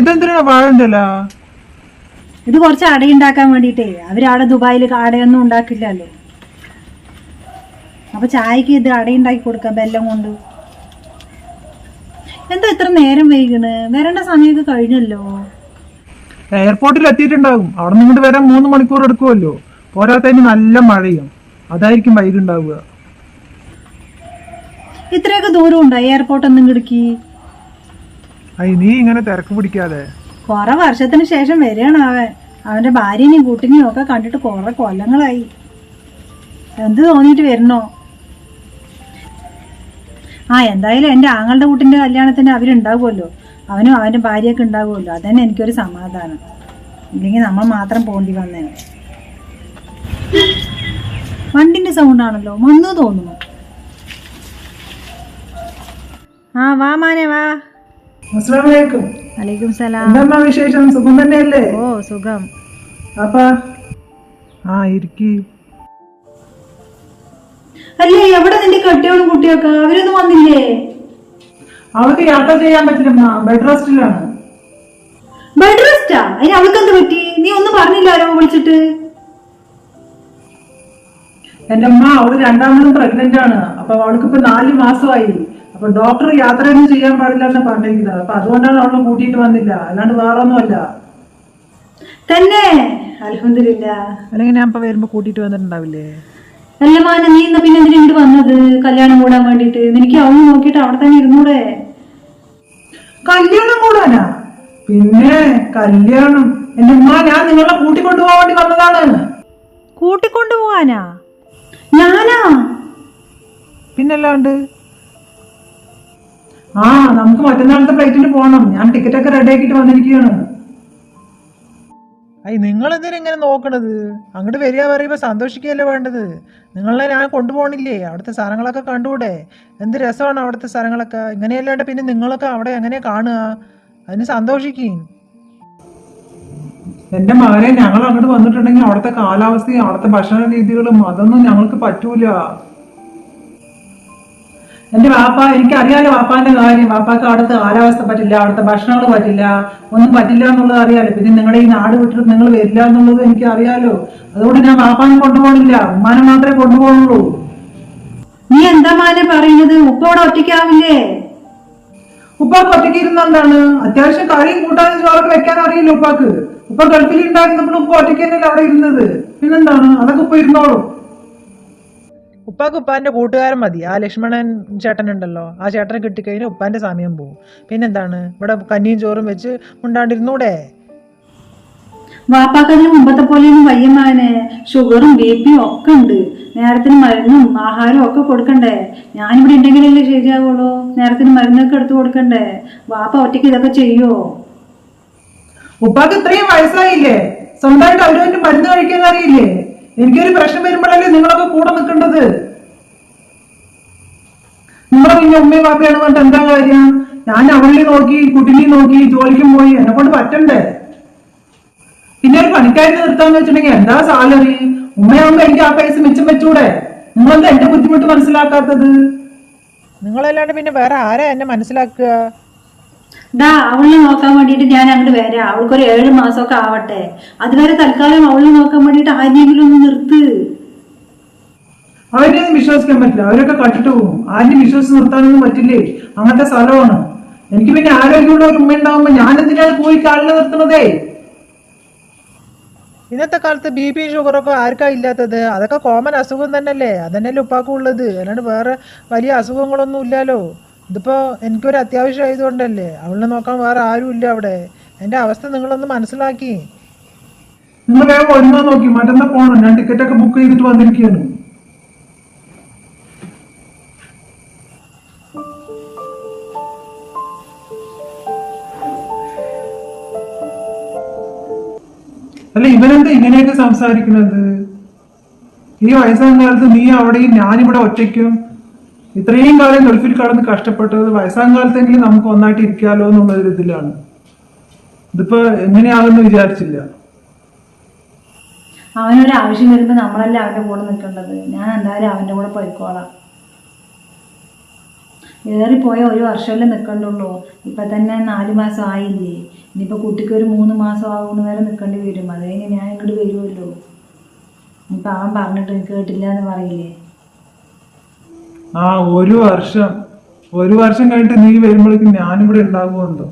ഇതെന്തിനാ വാഴണ്ടല്ല? ഇത് കുറച്ച് അടയുണ്ടാക്കാൻ വേണ്ടിട്ടേ അവരവിടെ ദുബായിൽ അടയൊന്നും ഉണ്ടാക്കില്ലല്ലോ. അപ്പൊ ചായക്ക് ഇത് അടയുണ്ടാക്കി കൊടുക്കാം ബെല്ലം കൊണ്ട്. എന്താ ഇത്ര നേരം വൈകണ്? വരേണ്ട സമയമൊക്കെ കഴിഞ്ഞല്ലോ. എയർപോർട്ടിൽ എത്തിയിട്ടുണ്ടാകും അവിടെ നിന്ന് ഇങ്ങോട്ട് വരാൻ മൂന്ന് മണിക്കൂർ എടുക്കുമല്ലോ പോരാത്തതിന് നല്ല മഴയും. അതായിരിക്കും വൈകുണ്ടാവുക ഇത്രയൊക്കെ ദൂരം ഉണ്ടോ എയർപോർട്ട് ഒന്നും കിടക്കി അയ് നീ ഇങ്ങനെ തിരക്ക് പിടിക്കാതെ. കുറെ വർഷത്തിന് ശേഷം വരികയാണ് അവൻ. അവന്റെ ഭാര്യനെയും കൂട്ടിനെയും ഒക്കെ കണ്ടിട്ട് കുറെ കൊല്ലങ്ങളായി. എന്ത് തോന്നിയിട്ട് വരണോ ആ എന്തായാലും എന്റെ ആങ്ങളുടെ കൂട്ടിന്റെ കല്യാണത്തിന് അവരുണ്ടാവുമല്ലോ. അവനും അവന്റെ ഭാര്യയൊക്കെ ഉണ്ടാവുമല്ലോ. അതന്നെ എനിക്കൊരു സമാധാനം. ഇല്ലെങ്കിൽ നമ്മൾ മാത്രം പോണ്ടി വന്നേ. വണ്ടിന്റെ സൗണ്ട് ആണല്ലോ. വന്നു തോന്നുന്നു. ആ വാ മാനേ വാ. അലൈക്കും സലാം. വിശേഷം? സുഖം തന്നെയല്ലേ? ഓ സുഖം. അപ്പാ. ആ ഇരിക്കി. അല്ലേ എവിടെ നിന്റെ കെട്ടിയോളും കുട്ടിയൊക്കെ? അവരൊന്നും വന്നില്ലേ? അവൾക്ക് യാത്ര ചെയ്യാൻ പറ്റില്ല ബെഡ് റെസ്റ്റിലാണ് ബെഡ് റെസ്റ്റാ അതിന് അവൾക്ക് എന്ത് പറ്റി? നീ ഒന്നും പറഞ്ഞില്ലാരോ വിളിച്ചിട്ട്? എന്റെ അമ്മ അവൾ രണ്ടാമതും പ്രഗ്നന്റ് ആണ്. അപ്പൊ അവൾക്ക് ഇപ്പൊ നാല് മാസമായി. അപ്പൊ ഡോക്ടർ യാത്രയൊന്നും ചെയ്യാൻ പാടില്ല എന്ന് പറഞ്ഞിരിക്കുന്നത്. അപ്പൊ അതുകൊണ്ടാണ് അവൾ കൂട്ടിയിട്ട് വന്നില്ല. അല്ലാണ്ട് വേറെ ഒന്നുമല്ല തന്നെ. അലഹമില്ല അല്ലെങ്കിൽ ഞാൻ ഇപ്പൊ വരുമ്പോ കൂട്ടിട്ട് വന്നിട്ടുണ്ടാവില്ലേ? അല്ല മാന നീ ഇന്ന് പിന്നെ എന്തിനാ ഇങ്ങോട്ട് വന്നത്? കല്യാണം കൂടാൻ വേണ്ടിട്ട് എനിക്ക് അവൾ നോക്കിയിട്ട് അവിടെ തന്നെ ഇരുന്നൂടെ? കല്യാണം കൂടാനാ പിന്നെ കല്യാണം. എന്റെ ഉമ്മ ഞാൻ നിങ്ങളെ കൂട്ടിക്കൊണ്ടുപോകാൻ വേണ്ടി വന്നതാണ്. കൂട്ടിക്കൊണ്ടുപോകാനാ? ഞാനാ? പിന്നല്ലാണ്ട്? ആ നമുക്ക് മറ്റന്നാളത്തെ ഫ്ലൈറ്റിന് പോകണം ഞാൻ ടിക്കറ്റ് ഒക്കെ റെഡി ആക്കിയിട്ട് വന്നിരിക്കുകയാണ്. അയ്യ നിങ്ങൾ എന്തിനാ ഇങ്ങനെ നോക്കണത്? അങ്ങോട്ട് വരിക പറയുമ്പോൾ സന്തോഷിക്കുകയല്ലേ വേണ്ടത്? നിങ്ങളെ ഞാൻ കൊണ്ടുപോകണില്ലേ? അവിടുത്തെ സ്ഥലങ്ങളൊക്കെ കണ്ടുകൂടെ? എന്ത് രസമാണ് അവിടുത്തെ സ്ഥലങ്ങളൊക്കെ ഇങ്ങനെയല്ലാണ്ട് പിന്നെ നിങ്ങളൊക്കെ അവിടെ എങ്ങനെ കാണുക? അതിന് സന്തോഷിക്കും. എന്റെ മകനെ ഞങ്ങൾ അങ്ങോട്ട് വന്നിട്ടുണ്ടെങ്കിൽ അവിടുത്തെ കാലാവസ്ഥയും അവിടുത്തെ ഭക്ഷണ രീതികളും അതൊന്നും ഞങ്ങൾക്ക് പറ്റൂല. എന്റെ വാപ്പ എനിക്ക് എനിക്കറിയാലോ വാപ്പാന്റെ കാര്യം. വാപ്പാക്ക് അവിടുത്തെ കാലാവസ്ഥ പറ്റില്ല അവിടുത്തെ ഭക്ഷണങ്ങൾ പറ്റില്ല ഒന്നും പറ്റില്ല എന്നുള്ളത് അറിയാലോ. പിന്നെ നിങ്ങളുടെ ഈ നാട് വിട്ടിട്ട് നിങ്ങൾ വരില്ല എന്നുള്ളത് എനിക്ക് അറിയാലോ അതുകൊണ്ട് ഞാൻ വാപ്പാനെ കൊണ്ടുപോകണില്ല. ഉമ്മാനെ മാത്രമേ കൊണ്ടുപോകുള്ളൂ നീ എന്താ മാനെ പറയുന്നത്? ഉപ്പോടെ ഒറ്റയ്ക്കാവില്ലേ? ഉപ്പാക്ക് ഒറ്റയ്ക്ക് ഇരുന്നെന്താണ് അത്യാവശ്യം കറിയും കൂട്ടാനും ചോറൊക്കെ വെക്കാൻ അറിയില്ല ഉപ്പാക്ക്. ഉപ്പ ഗൾഫിൽ ഉണ്ടായിരുന്നപ്പോൾ ഉപ്പ ഒറ്റയ്ക്ക് തന്നെയല്ലേ അവിടെ ഇരുന്നത്. പിന്നെന്താണ്? അതൊക്കെ ഉപ്പ ഇരുന്നോളും. ഉപ്പാക്ക് ഉപ്പാന്റെ കൂട്ടുകാരൻ മതി. ആ ലക്ഷ്മണൻ ചേട്ടൻ ഉണ്ടല്ലോ ആ ചേട്ടനെ കിട്ടിക്കഴിഞ്ഞാൽ ഉപ്പാന്റെ സമയം പോകും പിന്നെന്താണ്? ഇവിടെ കഞ്ഞിയും ചോറും വെച്ച് ഉണ്ടാണ്ടിരുന്നൂടെ വാപ്പാക്കതിന് മുമ്പത്തെ പോലെയൊന്നും വയ്യമാനെ ഷുഗറും ബി പിയും ഒക്കെ ഉണ്ട്. നേരത്തിന് മരുന്നും ആഹാരവും ഒക്കെ കൊടുക്കണ്ടേ? ഞാനിവിടെ ഉണ്ടെങ്കിലല്ലേ ശരിയാവുള്ളൂ. നേരത്തിന് മരുന്നൊക്കെ എടുത്തു കൊടുക്കണ്ടേ? വാപ്പ ഒറ്റയ്ക്ക് ഇതൊക്കെ ചെയ്യോ? ഉപ്പാക്ക് ഇത്രയും വയസ്സായില്ലേ? സ്വന്തമായിട്ട് അവരവന്റെ മരുന്ന് കഴിക്കാൻ അറിയില്ലേ എനിക്കൊരു പ്രശ്നം വരുമ്പോഴല്ലേ നിങ്ങളൊക്കെ കൂടെ നിൽക്കേണ്ടത്? നിങ്ങളെ പിന്നെ ഉമ്മയും പാപ്പയാണ് പറഞ്ഞിട്ട് എന്താ കാര്യം? ഞാൻ അവളെ നോക്കി കുട്ടിനെ നോക്കി ജോലിക്കും പോയി. എന്നെ കൊണ്ട് പറ്റണ്ടേ? പിന്നെ ഒരു പണിക്കാരി നിർത്താന്ന് വെച്ചിട്ടുണ്ടെങ്കിൽ എന്താ സാലറി? ഉമ്മയാകുമ്പോ എനിക്ക് ആ പൈസ മിച്ചം വെച്ചൂടെ? നിങ്ങളെന്താ എന്റെ ബുദ്ധിമുട്ട് മനസ്സിലാക്കാത്തത്? നിങ്ങളല്ലാണ്ട് പിന്നെ വേറെ ആരാ എന്നെ മനസ്സിലാക്കുക? ദാ അവളിനെ നോക്കാൻ വേണ്ടിയിട്ട് ഞാൻ അങ്ങോട്ട് വരാം. അവൾക്കൊരു ഏഴ് മാസമൊക്കെ ആവട്ടെ. അതുവരെ തൽക്കാലം അവളിനെ നോക്കാൻ വേണ്ടിയിട്ട് ആരെങ്കിലും ഒന്ന് നിർത്ത്. അവരെയൊന്നും വിശ്വസിക്കാൻ പറ്റില്ല. അവരൊക്കെ കണ്ടിട്ട് പോകും. ആരും വിശ്വസിച്ച് നിർത്താനൊന്നും പറ്റില്ലേ? അങ്ങനത്തെ സ്ഥലമാണ്. എനിക്ക് പിന്നെ ആരോഗ്യമുള്ള ഒരു ഉമ്മ ഉണ്ടാവുമ്പോ ഞാൻ എന്തിനാണ് പോയി കാലിനെ നിർത്തണതേ ഇന്നത്തെ കാലത്ത് ബി പി ഷുഗറൊക്കെ ആർക്കാ ഇല്ലാത്തത്? അതൊക്കെ കോമൺ അസുഖം തന്നെയല്ലേ? അതന്നെയല്ലേ ഉപ്പാക്കുള്ളത് അല്ലാണ്ട് വേറെ വലിയ അസുഖങ്ങളൊന്നും ഇല്ലല്ലോ. ഇതിപ്പോ എനിക്കൊരു അത്യാവശ്യം ആയതുകൊണ്ടല്ലേ? അവളിനെ നോക്കാൻ വേറെ ആരും ഇല്ല അവിടെ. എന്റെ അവസ്ഥ നിങ്ങളൊന്ന് മനസ്സിലാക്കി. നിങ്ങൾ വേഗം വരുന്നോ നോക്കി. മറ്റന്നാ പോകണം ഞാൻ ടിക്കറ്റ് ഒക്കെ ബുക്ക് ചെയ്തിട്ട് വന്നിരിക്കുകയാണ്. അല്ല ഇവനെന്താ ഇങ്ങനെയൊക്കെ സംസാരിക്കുന്നത്? ഈ വയസ്സാം കാലത്ത് നീ അവിടെയും ഞാനിവിടെ ഒറ്റയ്ക്കും ഇത്രയും കാലം ഗൾഫിൽ കടന്ന് കഷ്ടപ്പെട്ടത് വയസ്സാം കാലത്തെങ്കിലും നമുക്ക് ഒന്നായിട്ട് ഇരിക്കാലോ എന്നുള്ള ഒരു ഇതിലാണ്. ഇതിപ്പോ എങ്ങനെയാണെന്ന് വിചാരിച്ചില്ല. അവനൊരു ആവശ്യം വരുമ്പോ നമ്മളല്ലേ അവന്റെ കൂടെ നിൽക്കേണ്ടത്. ഞാൻ എന്തായാലും അവന്റെ കൂടെ പോയിക്കോളാം. പോയ ഒരു വർഷമല്ലേ നിൽക്കണ്ടുള്ളൂ. ഇപ്പൊ തന്നെ നാലു മാസം ആയില്ലേ. ഇനിയിപ്പോ കുട്ടിക്ക് ഒരു മൂന്ന് മാസം ആവുന്ന വരെ നിൽക്കേണ്ടി വരും. അത് ഞാൻ ഇങ്ങോട്ട് വരുമല്ലോ ഇപ്പൊ അവൻ പറഞ്ഞിട്ട് കേട്ടില്ല എന്ന് പറയില്ലേ. ആ ഒരു വർഷം. ഒരു വർഷം കഴിഞ്ഞിട്ട് നീ വരുമ്പോഴേക്കും ഞാനിവിടെ ഉണ്ടാകുമെന്തോ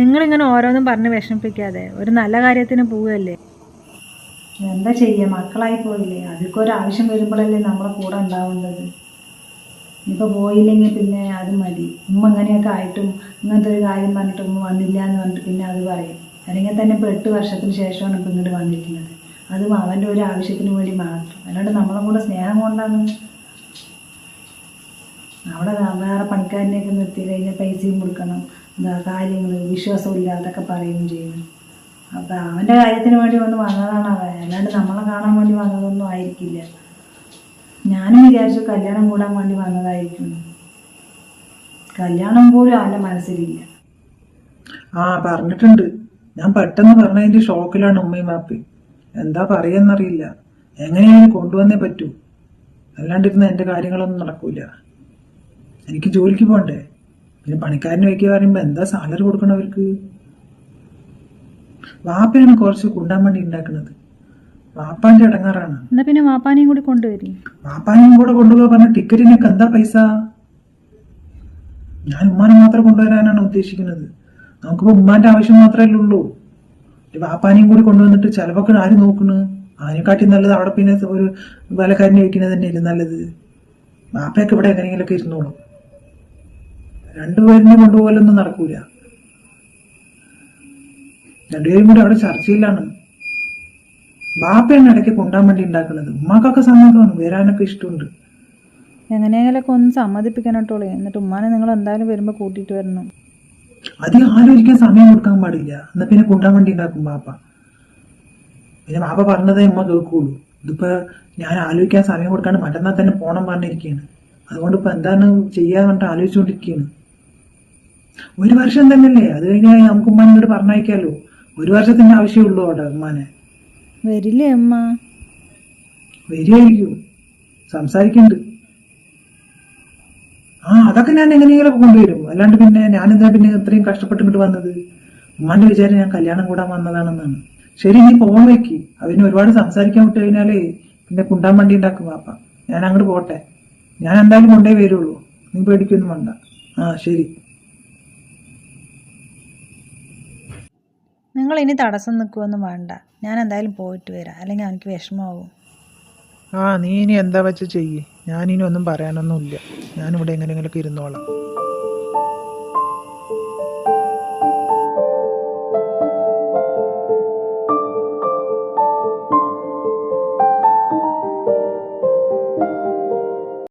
നിങ്ങൾ ഇങ്ങനെ ഓരോന്നും പറഞ്ഞ് വിഷമിപ്പിക്കാതെ. ഒരു നല്ല കാര്യത്തിന് പോവുകയല്ലേ? എന്താ ചെയ്യുക മക്കളായി പോയില്ലേ? അതൊക്കെ ഒരു ആവശ്യം വരുമ്പോഴല്ലേ നമ്മളെ കൂടെ ഉണ്ടാവേണ്ടത് ഇപ്പൊ പോയില്ലെങ്കിൽ പിന്നെ അത് മതി. ഉമ്മ അങ്ങനെയൊക്കെ ആയിട്ടും ഇങ്ങനത്തെ ഒരു കാര്യം പറഞ്ഞിട്ട് ഉമ്മ വന്നില്ല എന്ന് പറഞ്ഞിട്ട് പിന്നെ അത് പറയും. അല്ലെങ്കിൽ തന്നെ ഇപ്പോൾ എട്ട് വർഷത്തിന് ശേഷമാണ് ഇപ്പം ഇങ്ങോട്ട് വന്നിരിക്കുന്നത്. അതും അവന്റെ ഒരു ആവശ്യത്തിന് വേണ്ടി മാത്രം. അല്ലാണ്ട് നമ്മളെ കൂടെ സ്നേഹം കൊണ്ടാണ് അവിടെ വേറെ പണിക്കാരനെയൊക്കെ നിർത്തി കഴിഞ്ഞാൽ പൈസയും കൊടുക്കണം. എന്താ കാര്യങ്ങൾ വിശ്വാസമില്ലാതൊക്കെ പറയുകയും ചെയ്യുന്നു. അപ്പം അവന്റെ കാര്യത്തിന് വേണ്ടി വന്ന് വന്നതാണ് അവൻ. അല്ലാണ്ട് നമ്മളെ കാണാൻ വേണ്ടി വന്നതൊന്നും ആയിരിക്കില്ല. ഞാനും വിചാരിച്ചു കല്യാണം കൂടാൻ വേണ്ടി വന്നതായിരിക്കും. കല്യാണം പോലും അവന്റെ മനസ്സിലില്ല. ആ പറഞ്ഞിട്ടുണ്ട്. ഞാൻ പെട്ടെന്ന് പറഞ്ഞതിന്റെ ഷോക്കിലാണ് ഉമ്മയും മാപ്പി എന്താ പറയാന്നറിയില്ല. എങ്ങനെയാണ് കൊണ്ടുവന്നേ പറ്റൂ. അല്ലാണ്ടിരുന്ന എന്റെ കാര്യങ്ങളൊന്നും നടക്കൂല. എനിക്ക് ജോലിക്ക് പോകണ്ടേ പിന്നെ പണിക്കാരന് വയ്ക്കുക പറയുമ്പോൾ എന്താ സാലറി കൊടുക്കണം അവർക്ക്? വാപ്പയാണ് കുറച്ച് കുണ്ടാൻ വേണ്ടി ഉണ്ടാക്കുന്നത് വാപ്പാന്റെ ഇടങ്ങാറാണ്. എന്നാ പിന്നെ വാപ്പാനെയും കൂടി കൊണ്ടുവരും. വാപ്പാനെയും കൂടെ കൊണ്ടുപോകാൻ പറഞ്ഞ ടിക്കറ്റിനൊക്കെ എന്താ പൈസ? ഞാൻ ഉമ്മാനെ മാത്രം കൊണ്ടുവരാനാണ് ഉദ്ദേശിക്കുന്നത്. നമുക്കിപ്പോ ഉമ്മാന്റെ ആവശ്യം മാത്രമേ ഉള്ളൂ. വാപ്പാനെയും കൂടി കൊണ്ടുവന്നിട്ട് ചിലവൊക്കെ ആര് നോക്കണ്? അതിനെക്കാട്ടി നല്ലത് അവിടെ പിന്നെ ഒരു വേലക്കാരനെ വയ്ക്കുന്നത് തന്നെയല്ലേ നല്ലത്. വാപ്പയൊക്കെ ഇവിടെ എങ്ങനെയെങ്കിലൊക്കെ ഇരുന്നോളൂ. രണ്ടുപേരിനെ കൊണ്ടുപോകലൊന്നും നടക്കൂല. രണ്ടുപേരും കൂടെ അവിടെ ചർച്ചയിലാണ്. ബാപ്പയാണ് ഇടയ്ക്ക് കൊണ്ടാൻ വേണ്ടി ഉണ്ടാക്കുന്നത്. ഉമ്മാക്കൊക്കെ സമ്മതമാണ്. വരാനൊക്കെ ഇഷ്ടമുണ്ട്. എങ്ങനെയെങ്കിലൊക്കെ ഒന്ന് സമ്മതിപ്പിക്കാനോട്ടോളെ എന്നിട്ട് ഉമ്മാനെ നിങ്ങൾ എന്തായാലും വരുമ്പോൾ കൂട്ടിയിട്ട് വരണം. അധികം ആലോചിക്കാൻ സമയം കൊടുക്കാൻ പാടില്ല. എന്നാ പിന്നെ കൊണ്ടാൻ വേണ്ടി ഉണ്ടാക്കും ബാപ്പ. പിന്നെ ബാപ്പ പറഞ്ഞതേ ഉമ്മ കേൾക്കുള്ളൂ. ഇതിപ്പോ ഞാൻ ആലോചിക്കാൻ സമയം കൊടുക്കാണ്ട് മറ്റന്നാൾ തന്നെ പോണം പറഞ്ഞിരിക്കുകയാണ്. അതുകൊണ്ട് ഇപ്പൊ എന്താണ് ചെയ്യാന്ന് പറഞ്ഞിട്ട് ആലോചിച്ചുകൊണ്ടിരിക്കുകയാണ്. ഒരു വർഷം തന്നെയല്ലേ? അത് കഴിഞ്ഞാൽ നമുക്ക് ഉമ്മാനോട് പറഞ്ഞയക്കാലോ. ഒരു വർഷത്തിന്റെ ആവശ്യമുള്ളൂ അവിടെ ഉമ്മാനെ. വരില്ലേ അമ്മ വരികയായിരിക്കും. സംസാരിക്കുന്നുണ്ട് ആ അതൊക്കെ ഞാൻ എങ്ങനെയെങ്കിലും കൊണ്ടുവരും. അല്ലാണ്ട് പിന്നെ ഞാനെന്താ പിന്നെ ഇത്രയും കഷ്ടപ്പെട്ടിട്ട് വന്നത്. ഉമ്മാന്റെ വിചാരം ഞാൻ കല്യാണം കൂടാൻ വന്നതാണെന്നാണ്. ശരി നീ പോകാൻ വയ്ക്ക് അവന് ഒരുപാട് സംസാരിക്കാൻ വിട്ട് കഴിഞ്ഞാലേ പിന്നെ കുണ്ടാൻ വണ്ടി ഉണ്ടാക്കും പാപ്പ ഞാൻ അങ്ങോട്ട് പോട്ടെ. ഞാൻ എന്തായാലും കൊണ്ടേ വരുള്ളൂ. നീ പേടിക്കൊന്നും വേണ്ട. ആ ശരി. നിങ്ങൾ ഇനി തടസ്സം നിൽക്കുമൊന്നും വേണ്ട. ഞാൻ എന്തായാലും പോയിട്ട് വരാം. അല്ലെങ്കിൽ എനിക്ക് വിഷമമാവും. ആ നീ ഇനി എന്താ വെച്ച് ചെയ്യേ? ഞാനിനി ഒന്നും പറയാനൊന്നുമില്ല. ഞാനിവിടെ എങ്ങനെയെങ്കിലും ഇരുന്നോളാം.